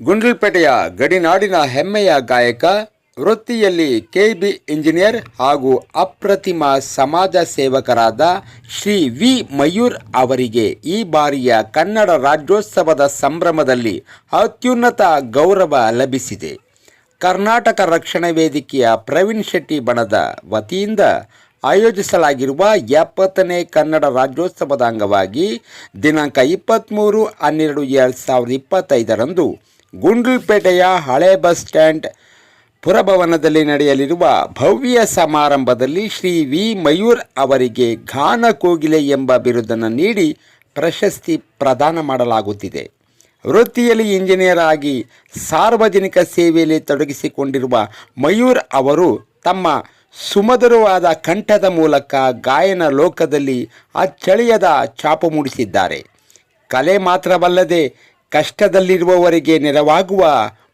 ಗುಂಡ್ಲುಪೇಟೆಯ ಗಡಿನಾಡಿನ ಹೆಮ್ಮೆಯ ಗಾಯಕ, ವೃತ್ತಿಯಲ್ಲಿ ಕೆಬಿ ಇಂಜಿನಿಯರ್ ಹಾಗೂ ಅಪ್ರತಿಮ ಸಮಾಜ ಸೇವಕರಾದ ಶ್ರೀ ವಿ ಮಯೂರ್ ಅವರಿಗೆ ಈ ಬಾರಿಯ ಕನ್ನಡ ರಾಜ್ಯೋತ್ಸವದ ಸಂಭ್ರಮದಲ್ಲಿ ಅತ್ಯುನ್ನತ ಗೌರವ ಲಭಿಸಿದೆ. ಕರ್ನಾಟಕ ರಕ್ಷಣಾ ವೇದಿಕೆಯ ಪ್ರವೀಣ್ ಶೆಟ್ಟಿ ಬಣದ ವತಿಯಿಂದ ಆಯೋಜಿಸಲಾಗಿರುವ ಎಪ್ಪತ್ತನೇ ಕನ್ನಡ ರಾಜ್ಯೋತ್ಸವದ ಅಂಗವಾಗಿ ದಿನಾಂಕ ಇಪ್ಪತ್ತ್ಮೂರು ಹನ್ನೆರಡು ಎರಡು ಸಾವಿರದ ಇಪ್ಪತ್ತೈದರಂದು ಗುಂಡ್ಲುಪೇಟೆಯ ಹಳೆ ಬಸ್ ಸ್ಟ್ಯಾಂಡ್ ಪುರಭವನದಲ್ಲಿ ನಡೆಯಲಿರುವ ಭವ್ಯ ಸಮಾರಂಭದಲ್ಲಿ ಶ್ರೀ ವಿ. ಮಯೂರ್ ಅವರಿಗೆ ಗಾನ ಕೋಗಿಲೆ ಎಂಬ ಬಿರುದನ್ನು ನೀಡಿ ಪ್ರಶಸ್ತಿ ಪ್ರದಾನ ಮಾಡಲಾಗುತ್ತಿದೆ. ವೃತ್ತಿಯಲ್ಲಿ ಇಂಜಿನಿಯರ್ ಆಗಿ ಸಾರ್ವಜನಿಕ ಸೇವೆಯಲ್ಲಿ ತೊಡಗಿಸಿಕೊಂಡಿರುವ ಮಯೂರ್ ಅವರು ತಮ್ಮ ಸುಮಧುರವಾದ ಕಂಠದ ಮೂಲಕ ಗಾಯನ ಲೋಕದಲ್ಲಿ ಅಚ್ಚಳಿಯದ ಛಾಪು ಮೂಡಿಸಿದ್ದಾರೆ. ಕಲೆ ಮಾತ್ರವಲ್ಲದೆ ಕಷ್ಟದಲ್ಲಿರುವವರಿಗೆ ನೆರವಾಗುವ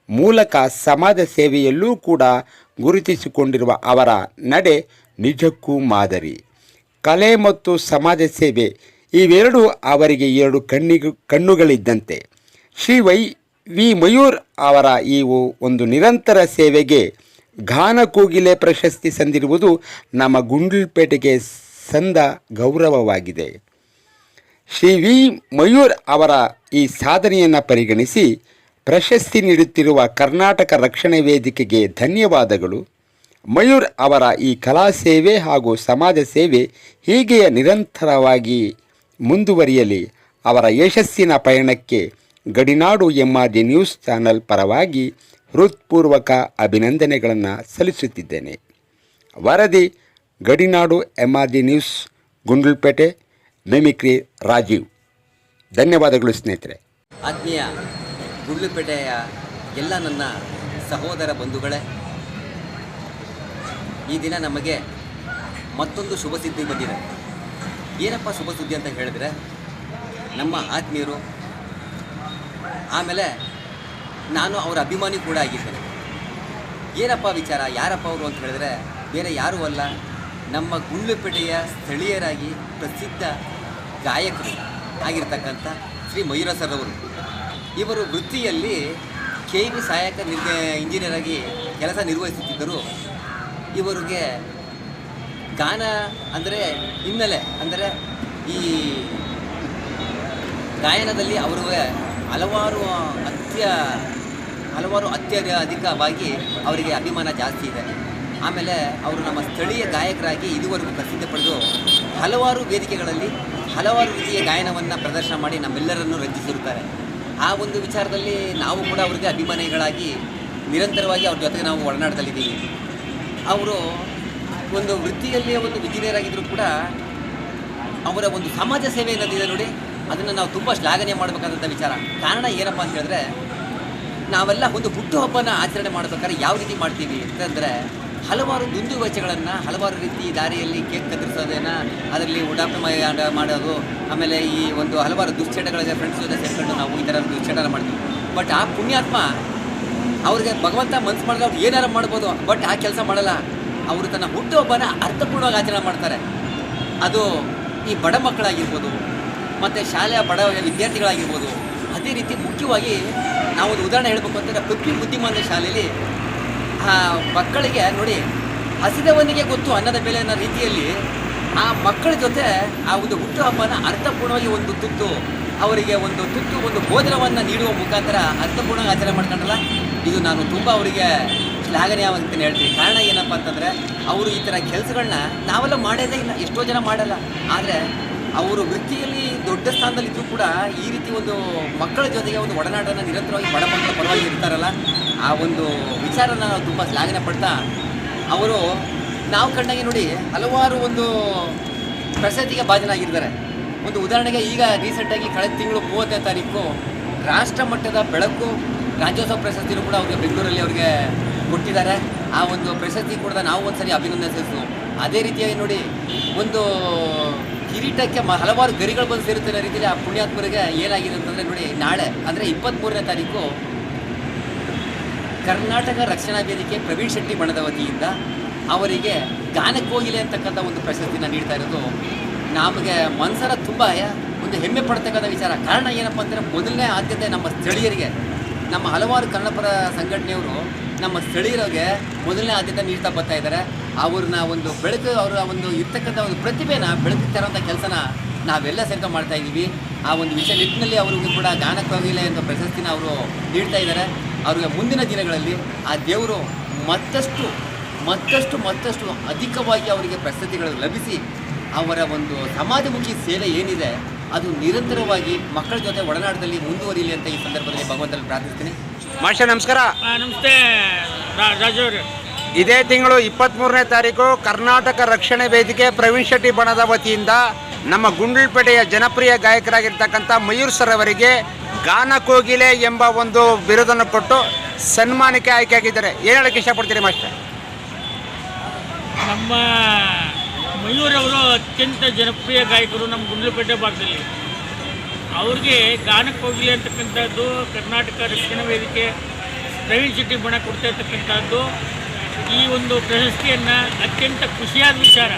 ಮೂಲಕ ಸಮಾಜ ಸೇವೆಯಲ್ಲೂ ಕೂಡ ಗುರುತಿಸಿಕೊಂಡಿರುವ ಅವರ ನಡೆ ನಿಜಕ್ಕೂ ಮಾದರಿ. ಕಲೆ ಮತ್ತು ಸಮಾಜ ಸೇವೆ ಇವೆರಡು ಅವರಿಗೆ ಎರಡು ಕಣ್ಣಿಗೆ, ಕಣ್ಣುಗಳಿದ್ದಂತೆ. ಶ್ರೀ ವೈ ವಿ ಮಯೂರ್ ಅವರ ಈ ಒಂದು ನಿರಂತರ ಸೇವೆಗೆ ಗಾನ ಕೋಗಿಲೆ ಪ್ರಶಸ್ತಿ ಸಂದಿರುವುದು ನಮ್ಮ ಗುಂಡ್ಲುಪೇಟೆಗೆ ಸಂದ ಗೌರವವಾಗಿದೆ. ಶ್ರೀ ವಿ ಮಯೂರ್ ಅವರ ಈ ಸಾಧನೆಯನ್ನು ಪರಿಗಣಿಸಿ ಪ್ರಶಸ್ತಿ ನೀಡುತ್ತಿರುವ ಕರ್ನಾಟಕ ರಕ್ಷಣೆ ವೇದಿಕೆಗೆ ಧನ್ಯವಾದಗಳು. ಮಯೂರ್ ಅವರ ಈ ಕಲಾ ಸೇವೆ ಹಾಗೂ ಸಮಾಜ ಸೇವೆ ಹೀಗೆಯೇ ನಿರಂತರವಾಗಿ ಮುಂದುವರಿಯಲಿ. ಅವರ ಯಶಸ್ಸಿನ ಪಯಣಕ್ಕೆ Gadinadu M R D news channel ಪರವಾಗಿ ಹೃತ್ಪೂರ್ವಕ ಅಭಿನಂದನೆಗಳನ್ನು ಸಲ್ಲಿಸುತ್ತಿದ್ದೇನೆ. ವರದಿ Gadinadu M R D news, Gundlupete mimicry Rajeev. ಧನ್ಯವಾದಗಳು ಸ್ನೇಹಿತರೆ. ಆತ್ಮೀಯ ಗುಳ್ಳುಪೇಟೆಯ ಎಲ್ಲ ನನ್ನ ಸಹೋದರ ಬಂಧುಗಳೇ, ಈ ದಿನ ನಮಗೆ ಮತ್ತೊಂದು ಶುಭ ಸುದ್ದಿ ಬಂದಿದೆ. ಏನಪ್ಪ ಶುಭ ಸುದ್ದಿ ಅಂತ ಹೇಳಿದ್ರೆ, ನಮ್ಮ ಆತ್ಮೀಯರು, ಆಮೇಲೆ ನಾನು ಅವರ ಅಭಿಮಾನಿ ಕೂಡ ಆಗಿದ್ದೇನೆ. ಏನಪ್ಪ ವಿಚಾರ, ಯಾರಪ್ಪ ಅವರು ಅಂತ ಹೇಳಿದ್ರೆ, ಬೇರೆ ಯಾರೂ ಅಲ್ಲ, ನಮ್ಮ ಗುಂಡ್ಲುಪೇಟೆಯ ಸ್ಥಳೀಯರಾಗಿ ಪ್ರಸಿದ್ಧ ಗಾಯಕರು ಆಗಿರ್ತಕ್ಕಂಥ ಶ್ರೀ ಮಯೂರ ಸರ್ ಅವರು ಇವರು ವೃತ್ತಿಯಲ್ಲಿ ಕೆ ವಿ ಸಹಾಯಕ ನಿರ್ದ ಇಂಜಿನಿಯರ್ ಆಗಿ ಕೆಲಸ ನಿರ್ವಹಿಸುತ್ತಿದ್ದರು. ಇವರಿಗೆ ಗಾನ ಅಂದರೆ ಹಿನ್ನೆಲೆ ಅಂದರೆ ಈ ಗಾಯನದಲ್ಲಿ ಅವರು ಹಲವಾರು ಅತ್ಯ, ಹಲವಾರು ಅತ್ಯಧಿಕವಾಗಿ ಅವರಿಗೆ ಅಭಿಮಾನ ಜಾಸ್ತಿ ಇದೆ. ಆಮೇಲೆ ಅವರು ನಮ್ಮ ಸ್ಥಳೀಯ ಗಾಯಕರಾಗಿ ಇದುವರೆಗೂ ಪ್ರಸಿದ್ಧಿ ಪಡೆದು ಹಲವಾರು ವೇದಿಕೆಗಳಲ್ಲಿ ಹಲವಾರು ರೀತಿಯ ಗಾಯನವನ್ನು ಪ್ರದರ್ಶನ ಮಾಡಿ ನಮ್ಮೆಲ್ಲರನ್ನು ರಂಜಿಸಿರುತ್ತಾರೆ. ಆ ಒಂದು ವಿಚಾರದಲ್ಲಿ ನಾವು ಕೂಡ ಅವರಿಗೆ ಅಭಿಮಾನಿಗಳಾಗಿ ನಿರಂತರವಾಗಿ ಅವ್ರ ಜೊತೆಗೆ ನಾವು ಒಡನಾಟದಲ್ಲಿದ್ದೀವಿ ಅವರು ಒಂದು ವೃತ್ತಿಯಲ್ಲಿಯೇ ಒಂದು ಇಂಜಿನಿಯರ್ ಆಗಿದ್ದರೂ ಕೂಡ ಅವರ ಒಂದು ಸಮಾಜ ಸೇವೆ ಅನ್ನೋದಿದೆ ನೋಡಿ, ಅದನ್ನು ನಾವು ತುಂಬ ಶ್ಲಾಘನೆ ಮಾಡಬೇಕಾದಂಥ ವಿಚಾರ. ಕಾರಣ ಏನಪ್ಪ ಅಂತ ಹೇಳಿದ್ರೆ, ನಾವೆಲ್ಲ ಒಂದು ಹುಟ್ಟುಹಬ್ಬನ ಆಚರಣೆ ಮಾಡಬೇಕಾದ್ರೆ ಯಾವ ರೀತಿ ಮಾಡ್ತೀವಿ ಅಂತಂದರೆ ಹಲವಾರು ದುಂದು ವೆಚ್ಚಗಳನ್ನು ಹಲವಾರು ರೀತಿ ದಾರಿಯಲ್ಲಿ ಕೇಕ್ ಕತ್ತರಿಸೋದೇನ, ಅದರಲ್ಲಿ ಉಡಾಪ ಮಾಡೋದು, ಆಮೇಲೆ ಈ ಒಂದು ಹಲವಾರು ದುಶ್ಚಟಗಳ ಫ್ರೆಂಡ್ಸ್ ಜೊತೆ ಸೇರಿಕೊಂಡು ನಾವು ಈ ಥರ ದುಶ್ಚಟನ ಮಾಡ್ತೀವಿ. ಬಟ್ ಆ ಪುಣ್ಯಾತ್ಮ ಅವ್ರಿಗೆ ಭಗವಂತ ಮನ್ಸು ಮಾಡಿದ್ರೆ ಅವ್ರು ಏನಾರು ಮಾಡ್ಬೋದು ಬಟ್ ಆ ಕೆಲಸ ಮಾಡಲ್ಲ. ಅವರು ತನ್ನ ಹುಟ್ಟುಹಬ್ಬನ ಅರ್ಥಪೂರ್ಣವಾಗಿ ಆಚರಣೆ ಮಾಡ್ತಾರೆ. ಅದು ಈ ಬಡ ಮಕ್ಕಳಾಗಿರ್ಬೋದು, ಮತ್ತು ಶಾಲೆಯ ಬಡ ವಿದ್ಯಾರ್ಥಿಗಳಾಗಿರ್ಬೋದು, ಅದೇ ರೀತಿ ಮುಖ್ಯವಾಗಿ ನಾವು ಒಂದು ಉದಾಹರಣೆ ಹೇಳಬೇಕು ಅಂತಂದರೆ ಪೃಥ್ವಿ ಬುದ್ಧಿಮಾನ ಶಾಲೆಯಲ್ಲಿ ಮಕ್ಕಳಿಗೆ ನೋಡಿ, ಹಸಿದವನಿಗೆ ಗೊತ್ತು ಅನ್ನದ ಬೆಲೆ ಅನ್ನೋ ರೀತಿಯಲ್ಲಿ ಆ ಮಕ್ಕಳ ಜೊತೆ ಆ ಒಂದು ಹುಟ್ಟುಹಬ್ಬನ ಅರ್ಥಪೂರ್ಣವಾಗಿ ಒಂದು ತುತ್ತು, ಅವರಿಗೆ ಒಂದು ತುತ್ತು, ಒಂದು ಭೋಜನವನ್ನು ನೀಡುವ ಮುಖಾಂತರ ಅರ್ಥಪೂರ್ಣವಾಗಿ ಆಚರಣೆ ಮಾಡ್ಕೊಂಡಲ್ಲ ಇದು ನಾನು ತುಂಬ ಅವರಿಗೆ ಶ್ಲಾಘನೀಯ ಅಂತ ಹೇಳ್ತೀನಿ. ಕಾರಣ ಏನಪ್ಪ ಅಂತಂದರೆ, ಅವರು ಈ ಥರ ಕೆಲಸಗಳನ್ನ ನಾವೆಲ್ಲ ಮಾಡೋದೇ ಇಲ್ಲ. ಎಷ್ಟೋ ಜನ ಮಾಡಲ್ಲ. ಆದರೆ ಅವರು ವೃತ್ತಿಯಲ್ಲಿ ದೊಡ್ಡ ಸ್ಥಾನದಲ್ಲಿದ್ದರೂ ಕೂಡ ಈ ರೀತಿ ಒಂದು ಮಕ್ಕಳ ಜೊತೆಗೆ ಒಂದು ಒಡನಾಟನ ನಿರಂತರವಾಗಿ ಬಡ ಮಕ್ಕಳ ಪರವಾಗಿ ಇರ್ತಾರಲ್ಲ, ಆ ಒಂದು ವಿಚಾರನ ನಾವು ತುಂಬ ಶ್ಲಾಘನೆ ಪಡ್ತಾ ಅವರು ನಾವು ಕಂಡಾಗೆ ನೋಡಿ ಹಲವಾರು ಒಂದು ಪ್ರಶಸ್ತಿಗೆ ಭಾಜನಾಗಿದ್ದಾರೆ. ಒಂದು ಉದಾಹರಣೆಗೆ ಈಗ ರೀಸೆಂಟಾಗಿ ಕಳೆದ ತಿಂಗಳು ಮೂವತ್ತನೇ ತಾರೀಕು ರಾಷ್ಟ್ರ ಮಟ್ಟದ ಬೆಳಕು ರಾಜ್ಯೋತ್ಸವ ಪ್ರಶಸ್ತಿನೂ ಕೂಡ ಅವ್ರಿಗೆ ಬೆಂಗಳೂರಲ್ಲಿ ಅವ್ರಿಗೆ ಕೊಟ್ಟಿದ್ದಾರೆ. ಆ ಒಂದು ಪ್ರಶಸ್ತಿ ಕೂಡ ನಾವು ಒಂದ್ಸರಿ ಅಭಿನಂದಿಸಿದ್ವು ಅದೇ ರೀತಿಯಾಗಿ ನೋಡಿ ಒಂದು ಕಿರೀಟಕ್ಕೆ ಹಲವಾರು ಗರಿಗಳು ಬಂದು ಸೇರುತ್ತಿರೋ ರೀತಿಯಲ್ಲಿ ಆ ಪುಣ್ಯಾತ್ಮರಿಗೆ ಏನಾಗಿದೆ ಅಂತಂದರೆ ನೋಡಿ, ನಾಳೆ ಅಂದರೆ ಇಪ್ಪತ್ತ್ಮೂರನೇ ತಾರೀಕು ಕರ್ನಾಟಕ ರಕ್ಷಣಾ ವೇದಿಕೆ ಪ್ರವೀಣ್ ಶೆಟ್ಟಿ ಬಣದ ವತಿಯಿಂದ ಅವರಿಗೆ ಗಾನಕ್ಕೋಗಿಲೆ ಅಂತಕ್ಕಂಥ ಒಂದು ಪ್ರಶಸ್ತಿನ ನೀಡ್ತಾ ಇರೋದು. ನಮಗೆ ಮನಸ್ಸರ ತುಂಬ ಒಂದು ಹೆಮ್ಮೆ ಪಡ್ತಕ್ಕಂಥ ವಿಚಾರ. ಕಾರಣ ಏನಪ್ಪ ಅಂದರೆ ಮೊದಲನೇ ಆದ್ಯತೆ ನಮ್ಮ ಸ್ಥಳೀಯರಿಗೆ. ನಮ್ಮ ಹಲವಾರು ಕನ್ನಡಪರ ಸಂಘಟನೆಯವರು ನಮ್ಮ ಸ್ಥಳೀಯರಿಗೆ ಮೊದಲನೇ ಆದ್ಯತೆ ನೀಡ್ತಾ ಬರ್ತಾ ಇದ್ದಾರೆ. ಅವ್ರನ್ನ ಒಂದು ಬೆಳಕು ಅವರ ಒಂದು ಇರ್ತಕ್ಕಂಥ ಒಂದು ಪ್ರತಿಭೆನ ಬೆಳಕು ತರೋಂಥ ಕೆಲಸನ ನಾವೆಲ್ಲ ಸೇರ್ಕೊಂಡು ಮಾಡ್ತಾ ಇದ್ದೀವಿ. ಆ ಒಂದು ವಿಷಯ ನಿಟ್ಟಿನಲ್ಲಿ ಅವ್ರಿಗೂ ಕೂಡ ಗಾನಕ್ಕಾಗಿಲ್ಲ ಎಂಬ ಪ್ರಶಸ್ತಿನ ಅವರು ನೀಡ್ತಾ ಇದ್ದಾರೆ. ಅವ್ರಿಗೆ ಮುಂದಿನ ದಿನಗಳಲ್ಲಿ ಆ ದೇವರು ಮತ್ತಷ್ಟು ಮತ್ತಷ್ಟು ಮತ್ತಷ್ಟು ಅಧಿಕವಾಗಿ ಅವರಿಗೆ ಪ್ರಶಸ್ತಿಗಳು ಲಭಿಸಿ ಅವರ ಒಂದು ಸಮಾಜಮುಖಿ ಸೇವೆ ಏನಿದೆ, ಅದು ನಿರಂತರವಾಗಿ ಮಕ್ಕಳ ಜೊತೆ ಒಡನಾಟದಲ್ಲಿ ಮುಂದುವರಿಯಲಿ ಅಂತ ಈ ಸಂದರ್ಭದಲ್ಲಿ ಭಗವಂತನಲ್ಲಿ ಪ್ರಾರ್ಥಿಸ್ತೀನಿ. ಮಾಸ್ಟರ್ ನಮಸ್ಕಾರ. ನಮಸ್ತೆ ಇದೇ ತಿಂಗಳು ಇಪ್ಪತ್ತ್ಮೂರನೇ ತಾರೀಕು ಕರ್ನಾಟಕ ರಕ್ಷಣೆ ವೇದಿಕೆ ಪ್ರವೀಣ್ ಶೆಟ್ಟಿ ಬಣದ ವತಿಯಿಂದ ನಮ್ಮ ಗುಂಡ್ಲುಪೇಟೆಯ ಜನಪ್ರಿಯ ಗಾಯಕರಾಗಿರ್ತಕ್ಕಂಥ ಮಯೂರ್ ಸರ್ ಅವರಿಗೆ ಗಾನ ಕೋಗಿಲೆ ಎಂಬ ಒಂದು ಬಿರುದನ್ನು ಕೊಟ್ಟು ಸನ್ಮಾನಕ್ಕೆ ಆಯ್ಕೆಯಾಗಿದ್ದಾರೆ. ಏನು ಹೇಳಕ್ಕೆ ಇಷ್ಟಪಡ್ತೀರಿ ಮಾಸ್ಟರ್? ನಮ್ಮ ಮಯೂರವರು ಅತ್ಯಂತ ಜನಪ್ರಿಯ ಗಾಯಕರು ನಮ್ಮ ಗುಂಡ್ಲುಪೇಟೆ ಭಾಗದಲ್ಲಿ. ಅವ್ರಿಗೆ ಗಾನಕ್ಕೆ ಹೋಗಲಿ ಅಂತಕ್ಕಂಥದ್ದು, ಕರ್ನಾಟಕ ರಕ್ಷಣಾ ವೇದಿಕೆ, ಪ್ರವೀಣ್ ಶೆಟ್ಟಿ ಬಣ ಕೊಡ್ತಾ ಇರ್ತಕ್ಕಂಥದ್ದು, ಈ ಒಂದು ಪ್ರಶಸ್ತಿಯನ್ನು ಅತ್ಯಂತ ಖುಷಿಯಾದ ವಿಚಾರ.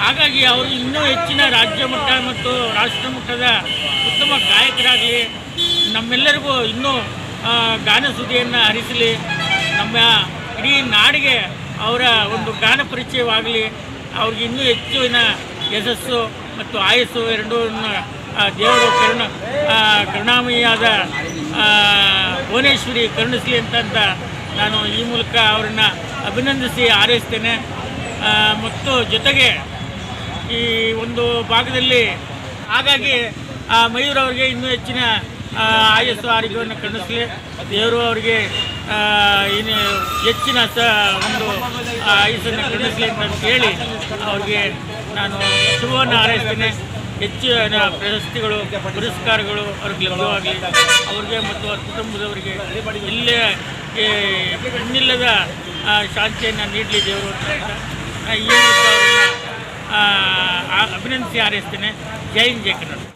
ಹಾಗಾಗಿ ಅವರು ಇನ್ನೂ ಹೆಚ್ಚಿನ ರಾಜ್ಯ ಮಟ್ಟ ಮತ್ತು ರಾಷ್ಟ್ರ ಮಟ್ಟದ ಉತ್ತಮ ಗಾಯಕರಾಗಲಿ, ನಮ್ಮೆಲ್ಲರಿಗೂ ಇನ್ನೂ ಗಾನ ಸುದ್ದಿಯನ್ನು ಹರಿಸಲಿ, ನಮ್ಮ ಇಡೀ ನಾಡಿಗೆ ಅವರ ಒಂದು ಗಾನ ಪರಿಚಯವಾಗಲಿ, ಅವ್ರಿಗೆ ಇನ್ನೂ ಹೆಚ್ಚಿನ ಯಶಸ್ಸು ಮತ್ತು ಆಯಸ್ಸು ಎರಡೂ ದೇವರು ಕರುಣ ಕರುಣಾಮಯಿಯಾದ ಭುವನೇಶ್ವರಿ ಕರುಣಿಸಲಿ ಅಂತಂತ ನಾನು ಈ ಮೂಲಕ ಅವರನ್ನು ಅಭಿನಂದಿಸಿ ಹಾರೈಸ್ತೇನೆ. ಮತ್ತು ಜೊತೆಗೆ ಈ ಒಂದು ಭಾಗದಲ್ಲಿ ಹಾಗಾಗಿ ಆ ಮಯೂರ್ ಅವರಿಗೆ ಇನ್ನೂ ಹೆಚ್ಚಿನ ಆಯಸ್ಸು, ಆರೋಗ್ಯವನ್ನು ಕರುಣಿಸಲಿ. ದೇವರು ಅವರಿಗೆ ಇನ್ನು ಹೆಚ್ಚಿನ ಸ, ಒಂದು ಆಯಸ್ಸನ್ನು ಕರುಣಿಸಲಿ ಅಂತ ಹೇಳಿ ಅವ್ರಿಗೆ ನಾನು ಶುಭವನ್ನು ಹಾರೈಸ್ತೇನೆ. ಹೆಚ್ಚಿನ ಪ್ರಶಸ್ತಿಗಳು, ಪುರಸ್ಕಾರಗಳು ಅವ್ರಿಗೆ ಲಭ್ಯವಾಗಲಿ ಅವ್ರಿಗೆ ಮತ್ತು ಅವ್ರ ಕುಟುಂಬದವರಿಗೆ ಇಲ್ಲೇ ಇನ್ನಿಲ್ಲದ ಶಾಂತಿಯನ್ನು ನೀಡಲಿ ದೇವರು ಅಂತ ಈ ಅಭಿನಂದಿಸಿ ಹಾರೈಸ್ತೇನೆ. ಜೈ ಹಿಂದ್, ಜೈ ಕನ್ನಡ